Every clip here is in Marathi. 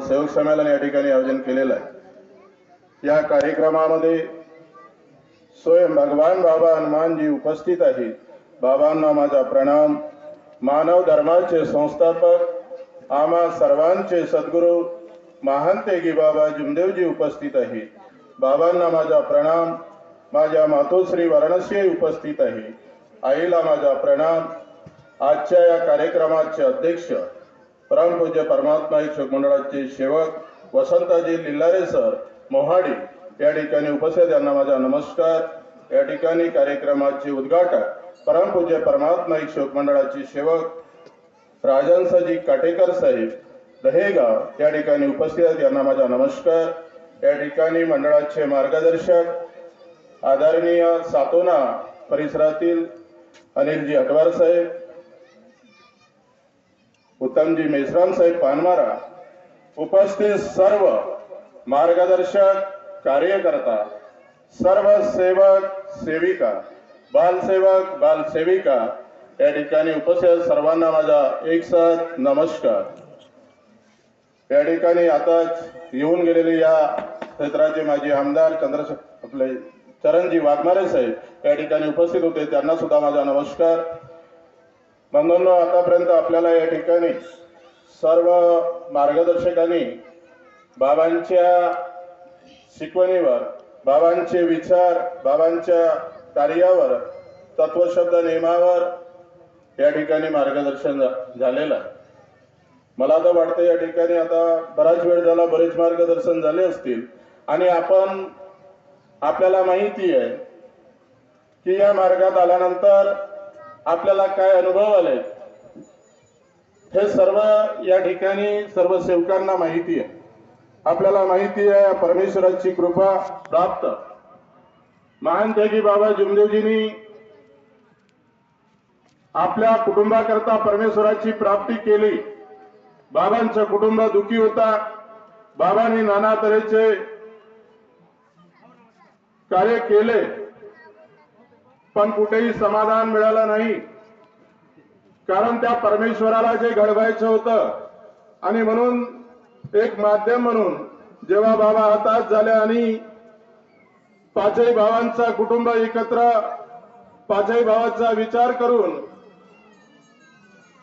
सेवक संमेलन या ठिकाणी आयोजन केलेलं आहे. या कार्यक्रमामध्ये स्वयं भगवान बाबा हनुमानजी उपस्थित आहेत. बाबांना माझा प्रणाम. मानव धर्माचे संस्थापक आम्हा सर्वांचे सद्गुरू महान तेगी बाबा जुमदेवजी उपस्थित आहेत. बाबांना माझा प्रणाम. माझ्या मातोश्री वाराणसी उपस्थित आहे आईला माझा प्रणाम. आजच्या या कार्यक्रमाचे अध्यक्ष परमपूज्य परमात्मा शिक्षक मंडळाचे सेवक वसंताजी लिल्लारे सर मोहाडी या ठिकाणी उपस्थित यांना माझा नमस्कार. या ठिकाणी कार्यक्रमाचे उद्घाटक परमपूज्य परमात्मा शिक्षक मंडळाचे सेवक राजांसाजी काटेकर साहेब दहेगाव या ठिकाणी उपस्थित आहेत यांना माझा नमस्कार. या ठिकाणी मंडळाचे मार्गदर्शक आदरणीय सातोना परिसरातील अनिलजी हटवार साहेब उत्तमजी मेश्राम साहेब पानमारा उपस्थित सर्व मार्गदर्शक कार्यकर्ता सर्व सेवक सेविका बालसेवक बालसेविका या ठिकाणी उपस्थित सर्वांना माझा एक साथ नमस्कार. या ठिकाणी आताच येऊन गेलेले या क्षेत्राचे माजी आमदार चंद्रशेखर आपले चरणजी वाघमारे साहेब या ठिकाणी उपस्थित होते त्यांना सुद्धा माझा नमस्कार. बंधूंनो आतापर्यंत आपल्याला या ठिकाणी सर्व मार्गदर्शकांनी बाबांच्या शिकवणीवर बाबांचे विचार बाबांच्या कार्यावर तत्वशब्द नियमावर या ठिकाणी मार्गदर्शन झा- झालेलं आहे. मला तर वाटतं या ठिकाणी आता बराच वेळ झाला बरेच मार्गदर्शन झाले असतील. आणि आपण आपल्याला माहिती आहे की या मार्गात आल्यानंतर आपल्याला काय अनुभव आले हे सर्व या ठिकाणी सर्व सेवकांना माहिती आहे. आपल्याला माहिती आहे परमेश्वराची कृपा प्राप्त. महान त्यागी बाबा जुमदेवजींनी आपल्या कुटुंबाकरता परमेश्वराची प्राप्ती केली. बाबांचं कुटुंब दुखी होता. बाबांनी नाना तऱ्हेचे कार्य केले. पण कुठेही समाधान मिळालं नाही. कारण त्या परमेश्वराला जे घडवायचं होतं आणि म्हणून एक माध्यम म्हणून जेव्हा बाबा हातात झाले आणि पाचही भावांचा कुटुंब एकत्र पाचही भावाचा विचार करून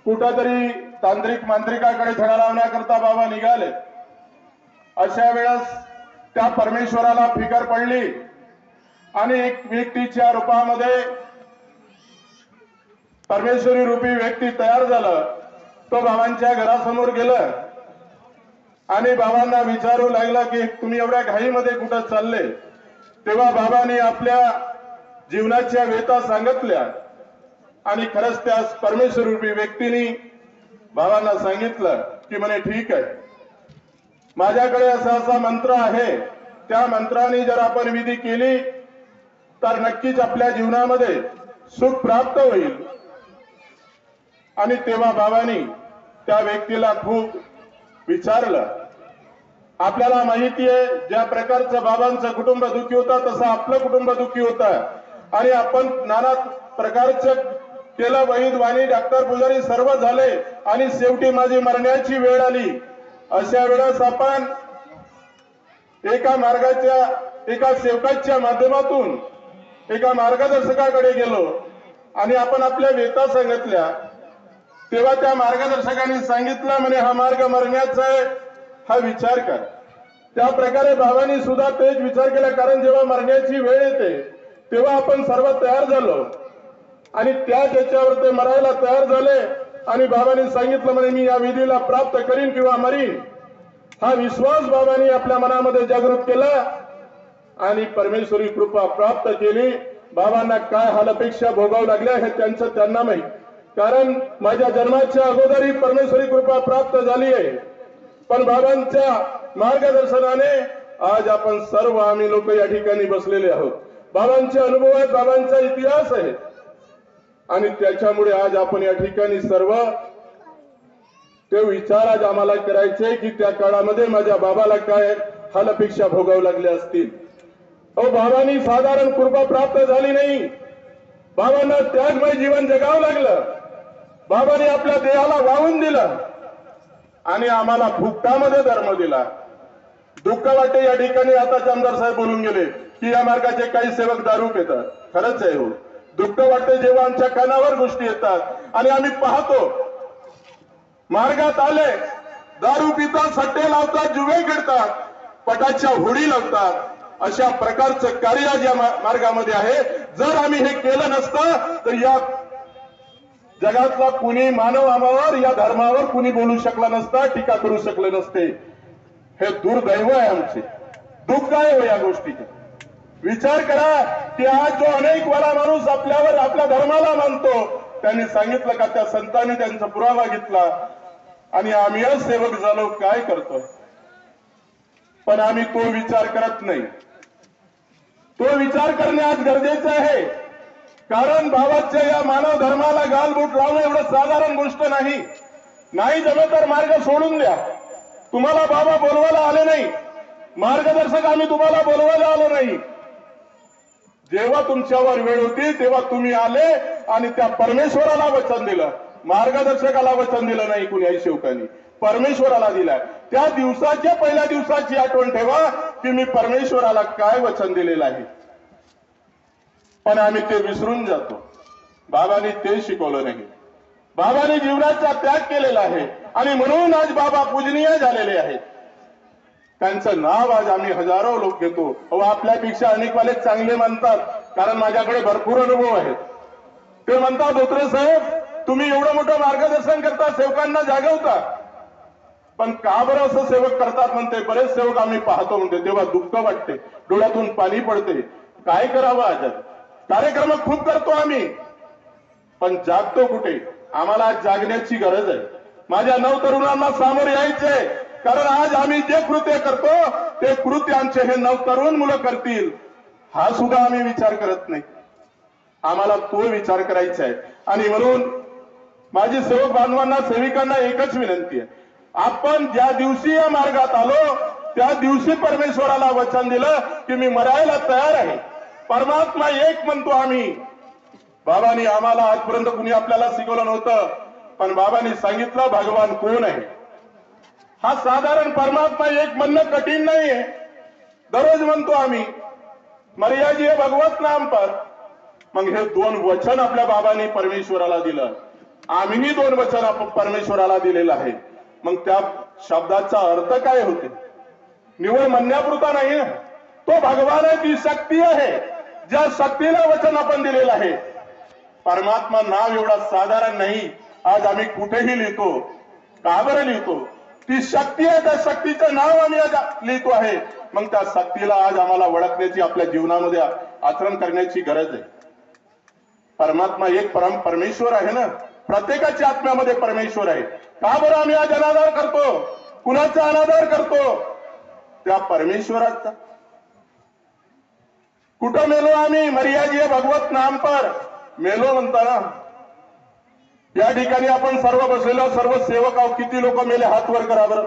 कुठंतरी तांत्रिक मांत्रिकाकडे धडा लावण्याकरता बाबा निघाले. अशा वेळेस त्या परमेश्वराला फिकर पडली. आणि एक व्यक्तीच्या रूपामध्ये परमेश्वरी रूपी व्यक्ती तयार झालं तो बाबांच्या घरासमोर गेलं. आणि बाबांना विचारू लागला की तुम्ही एवढ्या घाईमध्ये कुठं चालले? तेव्हा बाबांनी आपल्या जीवनाच्या वेता सांगितल्या. आणि खरंच त्या परमेश्वर रूपी व्यक्तीने बाबांना सांगितलं की म्हणे ठीक आहे. माझ्याकडे असा असा मंत्र आहे. त्या मंत्राने जर आपण विधी केली तर नक्कीच आपल्या जीवनामध्ये सुख प्राप्त होईल. आणि तेव्हा बाबांनी त्या व्यक्तीला खूप विचारलं. आपल्याला माहिती आहे ज्या प्रकारचं बाबांचं कुटुंब दुखी होतं तसं आपलं कुटुंब दुखी होतं. आणि आपण नाना प्रकारचं केलं वहीद वाणी डॉक्टर पुजारी सर्व झाले आणि शेवटी माझी मरण्याची वेळ आली. अशा वेळेस आपण एका मार्गाच्या एका सेवकाच्या माध्यमातून एका मार्गदर्शकाकडे गेलो आणि आपण आपल्या वेता सांगितल्या. तेव्हा त्या मार्गदर्शकाने सांगितलं म्हणे हा मार्ग मरण्याचा आहे हा विचार कर. त्या प्रकारे भावानी सुद्धा तेच विचार केला कारण जेव्हा मरण्याची वेळ येते तेव्हा आपण सर्व तयार झालो. आणि त्याच याच्यावर ते मरायला तयार झाले आणि बाबांनी सांगितलं म्हणे मी या विधीला प्राप्त करीन किंवा मरीन. हा विश्वास बाबांनी आपल्या मनामध्ये जागृत केला. आणि परमेश्वरी कृपा प्राप्त केली. बाबांना काय हालपेक्षा भोगावं लागल्या हे त्यांचं त्यांना माहीत. कारण माझ्या जन्माच्या अगोदरही परमेश्वरी कृपा प्राप्त झाली आहे. पण बाबांच्या मार्गदर्शनाने आज आपण सर्व आम्ही लोक या ठिकाणी बसलेले आहोत. बाबांचे अनुभव आहेत बाबांचा इतिहास आहे. आणि त्याच्यामुळे आज आपण या ठिकाणी सर्व ते विचार आज आम्हाला करायचे की त्या काळामध्ये माझ्या बाबाला काय हालपेक्षा भोगावं लागले असतील. अहो बाबांनी साधारण कृपा प्राप्त झाली नाही. बाबांना त्यागमय जीवन जगावं लागलं. बाबांनी आपल्या देहाला वाहून दिलं. आणि आम्हाला फुकटामध्ये धर्म दिला. दुःख वाटते या ठिकाणी आता आमदार साहेब बोलून गेले की या मार्गाचे काही सेवक दारू पितात. खरंच आहे हो. दुःख वाटते जेव्हा आमच्या कानावर गोष्टी येतात आणि आम्ही पाहतो मार्गात आले दारू पितात सट्टे लावतात जुवे खेळतात पटाच्या होडी लावतात अशा प्रकारचं कार्य आज या मार्गामध्ये आहे. जर आम्ही हे केलं नसतं तर या जगातला कुणी मानव आमावर या धर्मावर कुणी बोलू शकला नसता टीका करू शकले नसते. हे दुर्दैव आहे आमचे. दुःख आहे हो या गोष्टीचे. विचार करा की आज जो अनेक वाला माणूस आपल्यावर आपल्या धर्माला मानतो त्यांनी सांगितलं का त्या संतांनी त्यांचा पुरावा घेतला. आणि आम्ही सेवक झालो काय करतो? पण आम्ही तो विचार करत नाही. तो विचार करणे आज गरजेचं आहे. कारण भावाच्या या मानव धर्माला गालबोट लावणं एवढं साधारण गोष्ट नाही. नाही जमे तर मार्ग सोडून द्या. तुम्हाला बाबा बोलवायला आले नाही. मार्गदर्शक आम्ही तुम्हाला बोलवायला आलो नाही. जेव्हा तुमच्यावर वेळ होती तेव्हा तुम्ही आले आणि त्या परमेश्वराला वचन दिलं. मार्गदर्शकाला वचन दिलं नाही कुणी आई शेवकांनी परमेश्वराला दिलाय. त्या दिवसाच्या पहिल्या दिवसाची आठवण ठेवा की मी परमेश्वराला काय वचन दिलेलं आहे. पण आम्ही ते विसरून जातो. बाबाने ते शिकवलं नाही. बाबाने जीवनाचा त्याग केलेला आहे. आणि म्हणून आज बाबा पूजनीय झालेले आहेत. त्यांचं नाव आज आम्ही हजारो लोक घेतो. अहो आपल्यापेक्षा अनेक वाले चांगले म्हणतात. कारण माझ्याकडे भरपूर अनुभव आहेत. ते म्हणतात धोत्रे साहेब तुम्ही एवढं मोठं मार्गदर्शन करता सेवकांना जागवता. पण का बरं असं सेवक करतात म्हणते? बरेच सेवक आम्ही पाहतो म्हणते. तेव्हा दुःख वाटते. डोळ्यातून पाणी पडते. काय करावं आज कार्यक्रम खूप करतो आम्ही. पण जागतो कुठे? आम्हाला आज जागण्याची गरज आहे. माझ्या नव तरुणांना सामोरे यायचंय. कारण आज आम्ही जे कृत्य करतो ते कृत्य आमचे हे नव तरुण मुलं करतील. हा सुद्धा आम्ही विचार करत नाही. आम्हाला तो विचार करायचा आहे. आणि म्हणून माझी सेवक बांधवांना सेविकांना एकच विनंती आहे. आपण ज्या दिवशी या मार्गात आलो त्या दिवशी परमेश्वराला वचन दिलं की मी मरायला तयार आहे. परमात्मा एक म्हणतो आम्ही. बाबांनी आम्हाला आजपर्यंत कुणी आपल्याला शिकवलं नव्हतं पण बाबांनी सांगितलं भगवान कोण आहे? हा साधारण परमात्मा एक म्हणणं कठीण नाहीये. दररोज म्हणतो आम्ही मर्याजी भगवत नाम पर मग हे दोन वचन आपल्या बाबांनी परमेश्वराला दिलं. आम्हीही दोन वचन आपण परमेश्वराला दिलेलं आहे. मग त्या शब्दाचा अर्थ काय होते? निवड म्हणण्यापुरता नाही तो भगवान शक्ती आहे. ज्या शक्तीला वचन आपण दिलेलं आहे. परमात्मा नाव एवढा साधारण नाही. आज आम्ही कुठेही लिहितो का बरं लिहितो? ती शक्ती आहे त्या शक्तीचं नाव आम्ही आज लिहितो आहे. मग त्या शक्तीला आज आम्हाला ओळखण्याची आपल्या जीवनामध्ये आचरण करण्याची गरज आहे. परमात्मा एक परम परमेश्वर आहे ना? प्रत्येकाच्या आत्म्यामध्ये परमेश्वर आहे. का बरं आम्ही आज अनादर करतो? कुणाचा अनादर करतो? त्या परमेश्वराचा. कुठं मेलो आम्ही? मर्यादी भगवत नाम पर. मेलो म्हणताना. या ठिकाणी आपण सर्व बसलेलो सर्व सेवक आहोत. किती लोक मेले? हात वर करा बरं.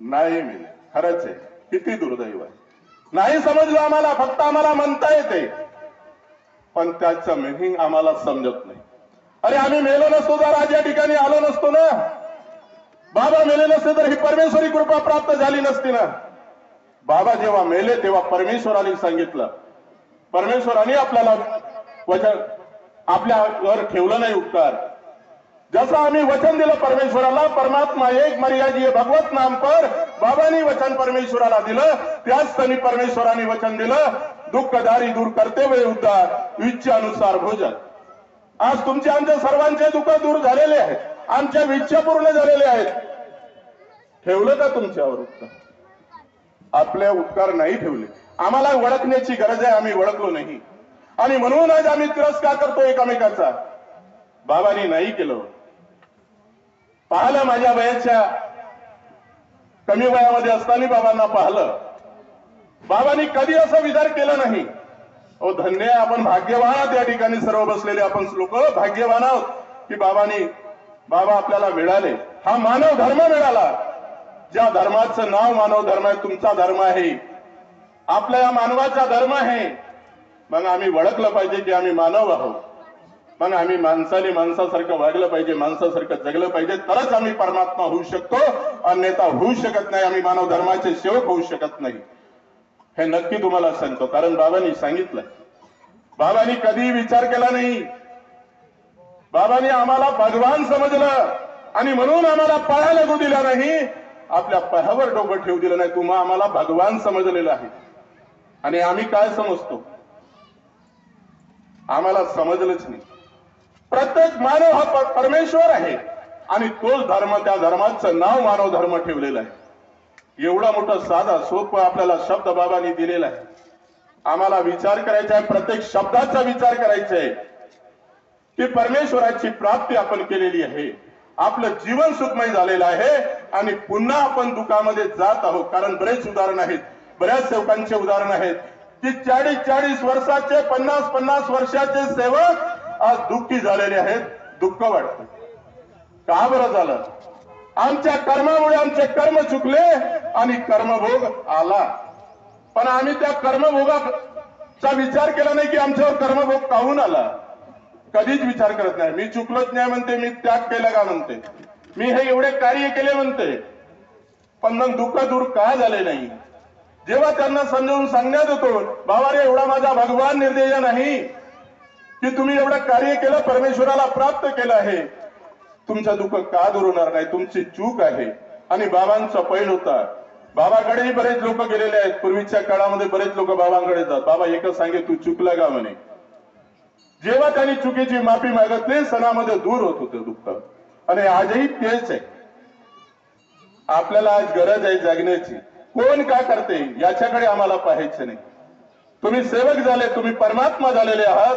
नाही मेले. खरंच आहे. किती दुर्दैव आहे. नाही समजलं आम्हाला. फक्त आम्हाला म्हणता येते. पण त्याचं मिनिंग आम्हाला समजत नाही. अरे आम्ही मेलो नसतो तर आज या ठिकाणी आलो नसतो ना. बाबा मेले नसते तर ही परमेश्वरी कृपा प्राप्त झाली नसती ना. बाबा जेव्हा मेले तेव्हा परमेश्वराने सांगितलं. परमेश्वराने आपल्याला वचन आपल्यावर ठेवलं नाही उपकार. जसं आम्ही वचन दिलं परमेश्वराला परमात्मा एक मर्यादी भगवत नाम पर बाबांनी वचन परमेश्वराला दिलं त्याच त्यांनी परमेश्वराने वचन दिलं दुःख दारी दूर करते वेळ उद्धार इच्छानुसार भोजन. आज तुमचे आमच्या सर्वांचे दुःख दूर झालेले आहेत आमच्या इच्छा पूर्ण झालेल्या आहेत. ठेवलं का तुमच्यावर उपकार आपले उपकार नाही ठेवले. आम्हाला ओळखण्याची गरज आहे आम्ही ओळखलो नाही. आणि म्हणून आज आम्ही तिरस्कार करतो एकमेकाचा. बाबांनी नाही केलं पाहिलं माझ्या वयाच्या कमी वयामध्ये असताना बाबांना पाहिलं. बाबांनी कधी असा विचार केला नाही. ओ धन्य आपण भाग्यवान आहोत या ठिकाणी सर्व बसलेले. आपण लोक भाग्यवान आहोत की बाबांनी बाबा आपल्याला मिळाले. हा मानव धर्म मिळाला. ज्या धर्माचं नाव मानव धर्म आहे तुमचा धर्म आहे. आपल्या या मानवाचा धर्म आहे. मग आम्ही ओळखलं पाहिजे की आम्ही मानव आहोत. पण आम्ही माणसाने माणसासारखं वागलं पाहिजे माणसासारखं जगलं पाहिजे तरच आम्ही परमात्मा होऊ शकतो. अन्यथा होऊ शकत नाही आम्ही मानव धर्माचे सेवक होऊ शकत नाही. हे नक्की तुम्हाला सांगतो कारण बाबांनी सांगितलं बाबांनी कधी विचार केला नाही. बाबांनी आम्हाला भगवान समजलं आणि म्हणून आम्हाला पाया लागू दिला नाही. आपल्या पायावर डोकं ठेवू दिलं नाही तुम्हा आम्हाला भगवान समजलेलं आहे. आणि आम्ही काय समजतो? आम्हाला समजलंच नाही. प्रत्येक मानव हा परमेश्वर आहे. आणि तोच धर्म त्या धर्माचं नाव मानव धर्म ठेवलेलं आहे. एवढा मोठा साधा सोप आपल्याला शब्द बाबांनी दिलेला आहे. आम्हाला विचार करायचा आहे प्रत्येक शब्दाचा विचार करायचा आहे. की परमेश्वराची प्राप्ती आपण केलेली आहे. आपलं जीवन सुखमय झालेलं आहे आणि पुन्हा आपण दुःखामध्ये जात आहोत. कारण बरेच उदाहरण आहेत. बऱ्याच सेवकांचे उदाहरण आहेत. की चाळीस चाळीस वर्षाचे पन्नास पन्नास वर्षाचे सेवक आज दुःखी झालेले आहेत दुःख वाटत. का बरं झालं? आमच्या कर्मामुळे आमचे कर्म चुकले आणि कर्मभोग आला. पण आम्ही त्या कर्मभोगाचा विचार केला नाही की आमच्यावर कर्मभोग काहून आला? कधीच विचार करत नाही. मी चुकलोच नाही म्हणते मी त्याग केला का म्हणते? मी हे एवढे कार्य केले म्हणते. पण मग दुःख दूर का झाले नाही? जेव्हा त्यांना समजावून सांगण्यात येतो बाबा रे एवढा माझा भगवान निर्देश नाही. की तुम्ही एवढं कार्य केलं परमेश्वराला प्राप्त केलं आहे. तुमचं दुःख का दूर होणार नाही? तुमची चूक आहे. आणि बाबांचा पैल होता. बाबाकडेही बरेच लोक गेलेले आहेत. पूर्वीच्या काळामध्ये बरेच लोक बाबांकडे जातात बाबा एकच सांगे तू चुकला का म्हणे? जेव्हा त्यांनी चुकीची माफी मागितली सणामध्ये दूर होत होते दुःख. आणि आजही तेच आहे. आपल्याला आज गरज आहे जगण्याची. कोण का करते? याच्याकडे आम्हाला पाहायचं नाही. तुम्ही सेवक झाले तुम्ही परमात्मा झालेले आहात.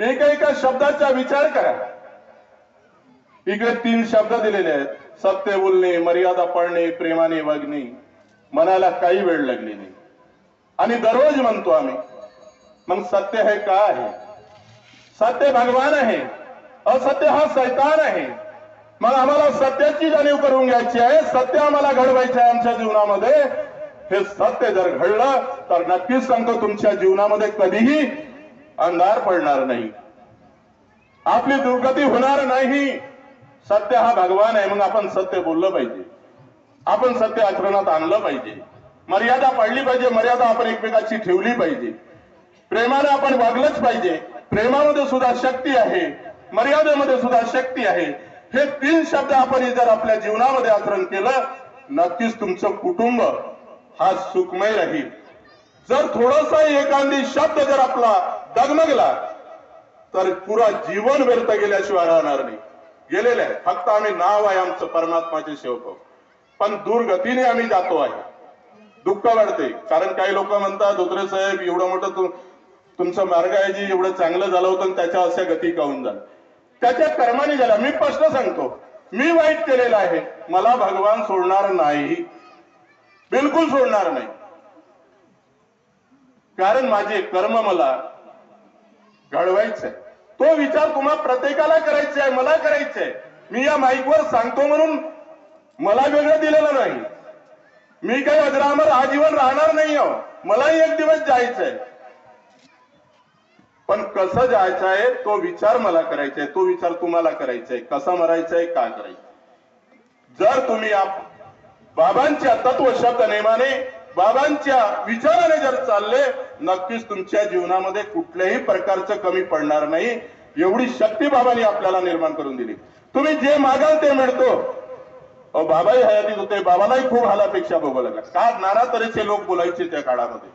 एका एका शब्दाचा विचार करा. इकडे तीन शब्द दिलेले आहेत. सत्य बोलणे मर्यादा पाळणे प्रेमाने वागणे. मनाला काही वेळ लागली नाही. आणि दररोज म्हणतो आम्ही मग सत्य हे का आहे? सत्य भगवान आहे. असत्य हा सैतान आहे. मग आम्हाला सत्याची जाणीव करून घ्यायची आहे. सत्य आम्हाला घडवायचे आहे आमच्या जीवनामध्ये. हे सत्य जर घडलं तर नक्कीच सांगतो तुमच्या जीवनामध्ये कधीही अंधार पडणार नाही. आपली दुर्गती होणार नाही. सत्य हा भगवान आहे मग आपण सत्य बोललं पाहिजे. आपण सत्य आचरणात आणलं पाहिजे. मर्यादा पाळली पाहिजे मर्यादा आपण एकमेकाची ठेवली पाहिजे. प्रेमाने आपण वागलंच पाहिजे. प्रेमामध्ये सुद्धा शक्ती आहे मर्यादेमध्ये सुद्धा शक्ती आहे. हे तीन शब्द आपण जर आपल्या जीवनामध्ये आचरण केलं नक्कीच तुमचं कुटुंब हा सुखमय राहील. जर थोडासा एखादी शब्द जर आपला डगमगला तर पुरा जीवन व्यर्थ गेल्याशिवाय राहणार नाही. गेलेले आहे फक्त आम्ही नाव आहे आमचं परमात्माचे सेवक पण दुर्गतीने आम्ही जातो आहे. दुःख वाढते. कारण काही लोक म्हणतात धोत्रे साहेब एवढं मोठं तुम तुमचं मार्ग आहे जी एवढं चांगलं झालं होतं आणि त्याच्या अशा गती काहून झालं त्याच्या कर्माने झाला मी प्रश्न सांगतो. मी वाईट केलेलं आहे. मला भगवान सोडणार नाही. बिलकुल सोडणार नाही. कारण माझे कर्म मला घडवायचंय. तो विचार तुम्हाला प्रत्येकाला करायचा आहे मला करायचा आहे मी या माईकवर सांगतो म्हणून मला वेगळं दिलेलं नाही. मी काही अजरामर आजीवन राहणार नाही हो. मलाही एक दिवस जायचंय. पण कसं जायचं आहे तो विचार मला करायचा आहे तो विचार तुम्हाला करायचा आहे कसा मरायचा आहे काय करायचं जर तुम्ही आप बाबांच्या तत्व शब्द नेमाने बाबांच्या विचाराने जर चालले नक्कीच तुमच्या जीवनामध्ये कुठल्याही प्रकारचं कमी पडणार नाही. एवढी शक्ती बाबांनी आपल्याला निर्माण करून दिली. तुम्ही जे मागाल ते मिळतो. बाबाही हयातीत होते. बाबालाही खूप हालापेक्षा बघू लागला का नाना तऱ्हेचे लोक बोलायचे त्या काळामध्ये?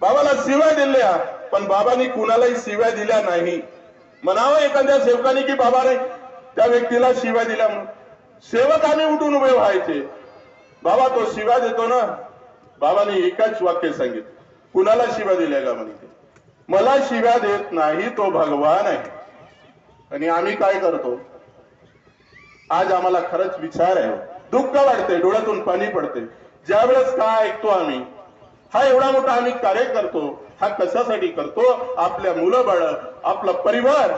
बाबाला शिव्या दिल्या पण बाबांनी कुणालाही शिव्या दिल्या नाही. म्हणावं एखाद्या सेवकाने की बाबाने त्या व्यक्तीला शिव्या दिल्या म्हणून. सेवक आम्ही उठून उभे व्हायचे. बाबा तो शिव्या देतो ना. बाबांनी एकाच वाक्य सांगितलं. कुणाला शिव्या दिल्या का म्हणे मला शिव्या देत नाही तो भगवान आहे. आणि आम्ही काय करतो? आज आम्हाला खरंच विचार आहे हो. दुःख वाटते डोळ्यातून पाणी पडते ज्या वेळेस काय ऐकतो आम्ही? हा एवढा मोठा आम्ही कार्य करतो. हा कशासाठी करतो? आपल्या मुलं बाळ आपला परिवार.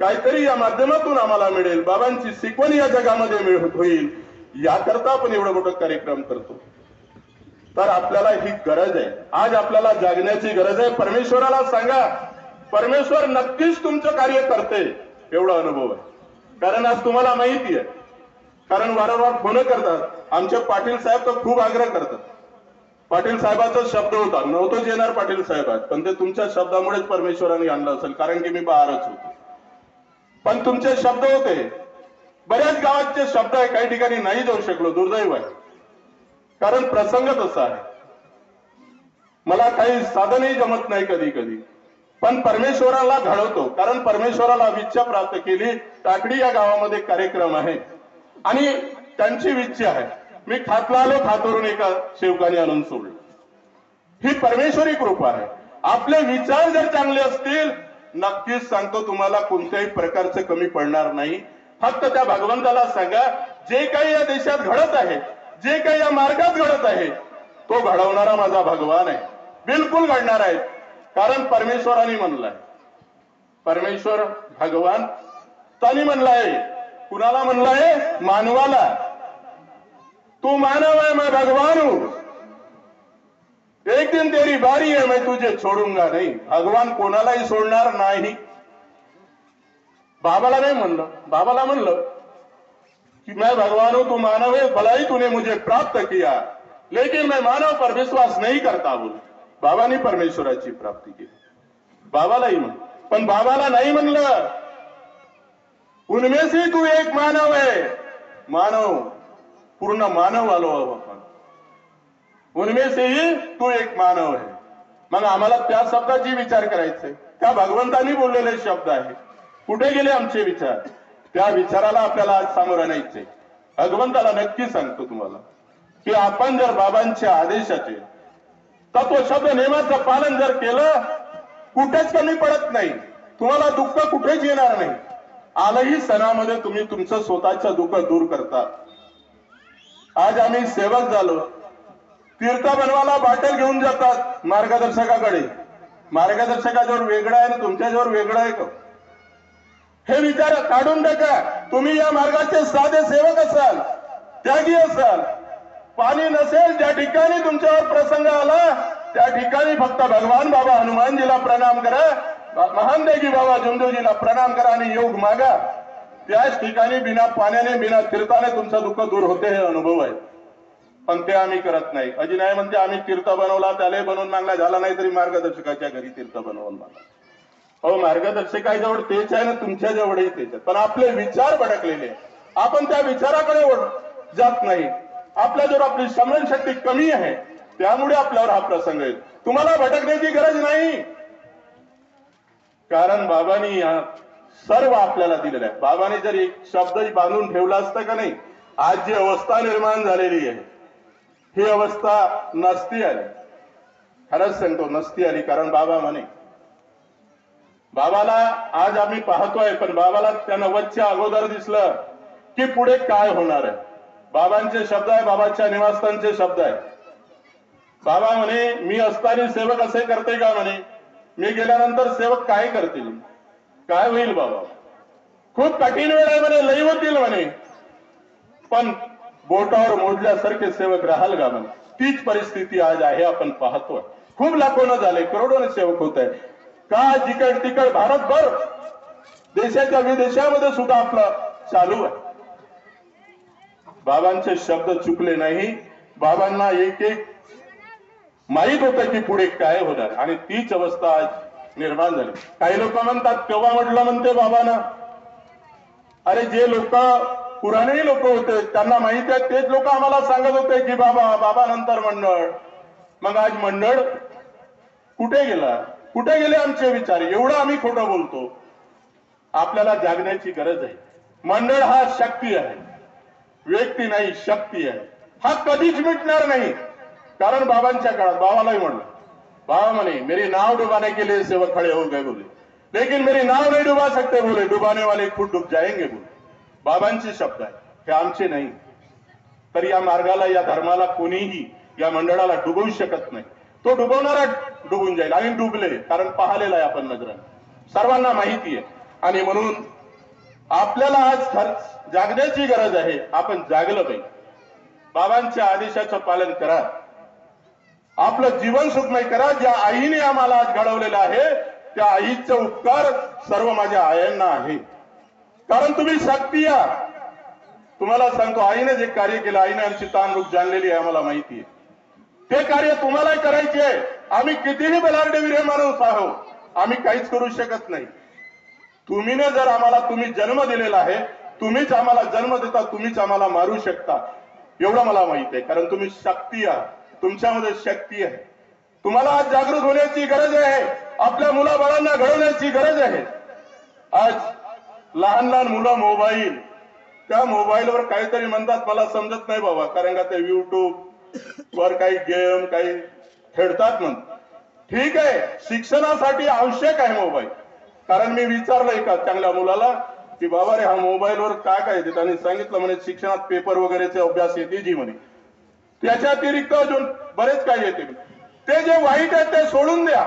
काहीतरी या माध्यमातून आम्हाला मिळेल. बाबांची शिकवण या जगामध्ये मिळ होईल. याकरता आपण एवढं मोठं कार्यक्रम करतो. तर आपल्याला ही गरज आहे. आज आपल्याला जागण्याची गरज आहे. परमेश्वराला सांगा परमेश्वर नक्कीच तुमचं कार्य करते. एवढा अनुभव आहे. कारण आज तुम्हाला माहिती आहे. कारण वारंवार फोन करतात. आमचे पाटील साहेब तर खूप आग्रह करतात. पाटील साहेबाचा शब्द होता. नव्हतोच येणार पाटील साहेबात पण ते तुमच्या शब्दामुळेच परमेश्वराने आणलं असेल. कारण की मी बाहेरच होतो. पण तुमचे शब्द होते. बऱ्याच गावातचे शब्द आहे काही ठिकाणी नाही जाऊ शकलो. दुर्दैव आहे. कारण प्रसंग तसा आहे. मला काही साधनही जमत नाही कधी कधी. पण परमेश्वराला घडवतो. कारण परमेश्वराला विच्छा प्राप्त केली. टाकडी या गावामध्ये कार्यक्रम आहे. आणि त्यांची विच्छा आहे. मी खातला आलो खातवरून एका सेवकाने आणून सोडलं. ही परमेश्वरी कृपा आहे. आपले विचार जर चांगले असतील नक्कीच सांगतो तुम्हाला कोणत्याही प्रकारचं कमी पडणार नाही. फक्त त्या भगवंताला सांगा जे काही या देशात घडत आहे जे काही या मार्गात घडत आहे तो घडवणारा माझा भगवान आहे. बिलकुल घडणार आहे. कारण परमेश्वराने म्हणलाय परमेश्वर भगवान त्यांनी म्हणलाय कुणाला म्हणलाय मानवाला. तू मानव आहे मैं भगवान हूं. एक दिन तेरी बारी है मैं तुझे छोडूंगा नाही. भगवान कोणालाही सोडणार नाही. बाबाला नाही म्हणलं. बाबाला म्हणलं कि मैं भगवान हूँ तू मानव है भला ही तूने मुझे प्राप्त किया। लेकिन मैं मानव पर विश्वास नहीं करता बोल बाबाने परमेश्वराची प्राप्ती केली बाबालाही म्हण पण बाबाला नाही म्हणलं उनमें से तू एक मानव है। मानव, पूर्ण मानव आलो आपण। उनमें से ही तू एक मानव आहे मग आम्हाला त्या शब्दाची विचार करायचे. त्या भगवंतानी बोललेले शब्द आहे. कुठे गेले आमचे विचार? त्या विचाराला आपल्याला आज सामोरं न्यायचे भगवंताला नक्की सांगतो तुम्हाला की आपण जर बाबांच्या आदेशाचे तत्व शब्द नियमाचं पालन जर केलं कुठेच कमी पडत नाही. तुम्हाला दुःख कुठेच येणार नाही. आलंही सणामध्ये तुम्ही तुमचं स्वतःचं दुःख दूर करता. आज आम्ही सेवक झालो. तीर्थ बनवाला बाटल घेऊन जातात मार्गदर्शकाकडे. मार्गदर्शकाजवळ वेगळं आहे आणि तुमच्याजवळ वेगळं आहे का? हे विचार काढून टाका तुम्ही या मार्गाचे साधे सेवक असाल त्यागी असाल. पाणी नसेल ज्या ठिकाणी तुमच्यावर प्रसंग आला त्या ठिकाणी फक्त भगवान बाबा हनुमानजीला प्रणाम करा. महान देगी बाबा जुमदेवजीला प्रणाम करा आणि योग मागा. त्याच ठिकाणी बिना पाण्याने बिना तीर्थाने तुमचं दुःख दूर होते हे अनुभव आहे पण ते आम्ही करत नाही. अजिनाय नाही म्हणते आम्ही तीर्थ बनवला त्याला बनवून मागला झाला नाही तरी मार्गदर्शकाच्या घरी तीर्थ बनवून मागला हो मार्गदर्शकाजवळ तेच आहे ना तुमच्या जवळही तेच आहे पण आपले विचार भडकलेले आपण त्या विचाराकडे ओढ- जात नाही. आपल्याजवळ आपली श्रमणशक्ती शक्ती कमी आहे त्यामुळे आपल्यावर हा प्रसंग येईल. तुम्हाला भटकण्याची गरज नाही. कारण बाबांनी या सर्व आपल्याला दिलेलं आहे. बाबाने जर एक शब्द बांधून ठेवला असता का नाही आज जी अवस्था निर्माण झालेली आहे ही अवस्था नसती आली. खरंच सांगतो नसती आली. कारण बाबा म्हणे बाबाला आज आम्ही पाहतोय पण बाबाला त्या नव्वदच्या अगोदर दिसलं की पुढे काय होणार आहे. बाबांचे शब्द आहे बाबाच्या निवासस्थानचे शब्द आहे. बाबा म्हणे मी असताना सेवक असे करते का म्हणे? मी गेल्यानंतर सेवक काय करतील? काय होईल बाबा? खूप कठीण वेळ आहे म्हणे लई होतील म्हणे. पण बोटावर मोजल्यासारखे सेवक राहाल का म्हणे? तीच परिस्थिती आज आहे आपण पाहतोय. खूप लाखोनं झाले करोडोने सेवक होत आहे का जिकड तिकड भारतभर देशाच्या विदेशामध्ये सुद्धा आपलं चालू आहे. बाबांचे शब्द चुकले नाही. बाबांना एक एक माहीत होतं की पुढे काय होणार. आणि तीच अवस्था आज निर्माण झाली. काही लोक म्हणतात केव्हा म्हटलं म्हणते बाबांना. अरे जे लोक पुराणेही लोक होते त्यांना माहिती आहे तेच लोक आम्हाला सांगत होते की बाबा बाबा नंतर मंडळ. मग आज मंडळ कुठे गेला? कुठे गेले आमचे विचार? एवढं आम्ही खोटं बोलतो. आपल्याला जागण्याची गरज आहे. मंडळ हा शक्ती आहे. व्यक्ती नाही शक्ती आहे. हा कधीच मिटणार नाही. कारण बाबांच्या काळात बाबालाही म्हणलं. बाबा म्हणे मेरी नाव डुबाने के लिए सेवक खड़े हो गए बोले लेकिन मेरी नाव नाही डुबा सकते बोले डुबाने वाले खुद डुब जाएंगे बोले. बाबांचे शब्द आहे. हे आमचे नाही. तर या मार्गाला या धर्माला कोणीही या मंडळाला डुबवू शकत नाही. तो डुबवणारा डुबून जाईल. आणि डुबले कारण पाहिलेला आहे आपण नजराने. सर्वांना माहिती आहे. आणि म्हणून आपल्याला आज खर्च जागण्याची गरज आहे. आपण जागलं पाहिजे. बाबांच्या आदेशाचं पालन करा. आपलं जीवन सुखमय करा. ज्या आईने आम्हाला आज घडवलेलं आहे त्या आईचा उपकार सर्व माझ्या आयांना आहे. कारण तुम्ही शक्ती या. तुम्हाला सांगतो आईने जे कार्य केलं आईने आमची ताणरूप जाणलेली आहे आम्हाला माहिती आहे. ते कार्य तुम्हालाही करायचे आम्ही कितीही बलाढ्य हे माणूस आहोत आम्ही काहीच करू शकत नाही. तुम्हीने जर आम्हाला तुम्ही जन्म दिलेला आहे तुम्हीच आम्हाला जन्म देता तुम्हीच आम्हाला मारू शकता. एवढं मला माहीत आहे कारण तुम्ही शक्ती आहात. तुमच्यामध्ये शक्ती आहे. तुम्हाला आज जागृत होण्याची गरज आहे. आपल्या मुलाबाळांना घडवण्याची गरज आहे. आज लहान लहान मुलं मोबाईल त्या मोबाईलवर काहीतरी म्हणतात मला समजत नाही बाबा कारण का ते युट्यूब वर काही गेम काही खेळतात म्हण. ठीक आहे शिक्षणासाठी आवश्यक आहे मोबाईल कारण मी विचारलं एका चांगल्या मुलाला की बाबा रे हा मोबाईलवर काय काय येते? त्याने सांगितलं म्हणे शिक्षणात पेपर वगैरेचे अभ्यास येते जी म्हणे. त्याच्या अतिरिक्त अजून बरेच काही येते. ते जे वाईट आहे ते सोडून द्या.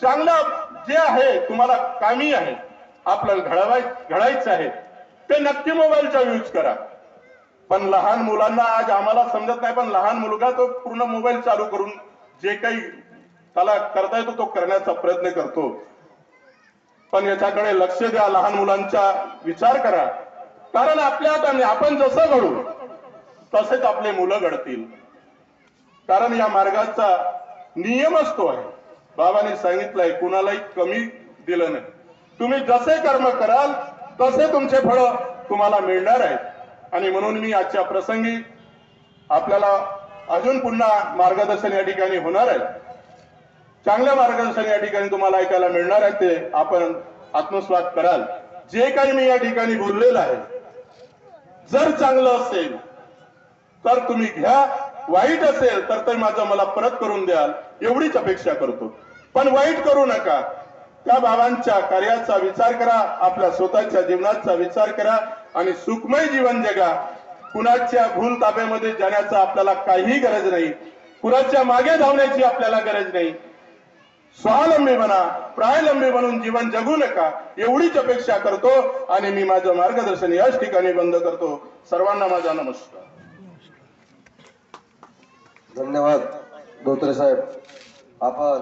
चांगलं जे आहे तुम्हाला कामी आहे आपल्याला घडवाय घडायचं आहे ते नक्की मोबाईलचा यूज करा. पण लहान मुलांना आज आम्हाला समजत नाही पण लहान मुलगा तो पूर्ण मोबाईल चालू करून जे काही त्याला करता येतो तो करण्याचा प्रयत्न करतो. पण याच्याकडे लक्ष द्या लहान मुलांचा विचार करा. कारण आपल्या हाताने आपण जसं घडू तसेच आपले मुलं घडतील. कारण या मार्गाचा नियमच तो आहे. बाबाने सांगितलंय कुणालाही कमी दिलं नाही. तुम्ही जसे कर्म कराल तसे तुमचे फळ तुम्हाला मिळणार आहेत. आणि म्हणून मी आजच्या प्रसंगी आपल्याला अजून पुन्हा मार्गदर्शन या ठिकाणी होणार आहे. चांगले मार्गदर्शन या ठिकाणी तुम्हाला ऐकायला मिळणार आहे ते आपण आत्मस्वाद कराल. जे काही मी या ठिकाणी बोललेलं आहे जर चांगलं असेल तर तुम्ही घ्या. वाईट असेल तर ते माझं मला परत करून द्याल. एवढीच अपेक्षा करतो. पण वाईट करू नका. त्या बाबांच्या कार्याचा विचार करा आपल्या स्वतःच्या जीवनाचा विचार करा. आणि सुखमय जीवन जगा. कुणाच्या भूल ताब्यामध्ये जाण्याचा आपल्याला काही गरज नाही. कुणाच्या मागे धावण्याची आपल्याला गरज नाही. स्वावलंबी बना प्रायलंबी बनून जीवन जगू नका. एवढीच अपेक्षा करतो आणि मी माझं मार्गदर्शन याच ठिकाणी बंद करतो. सर्वांना माझा नमस्कार. धन्यवाद धोत्रे साहेब. आपण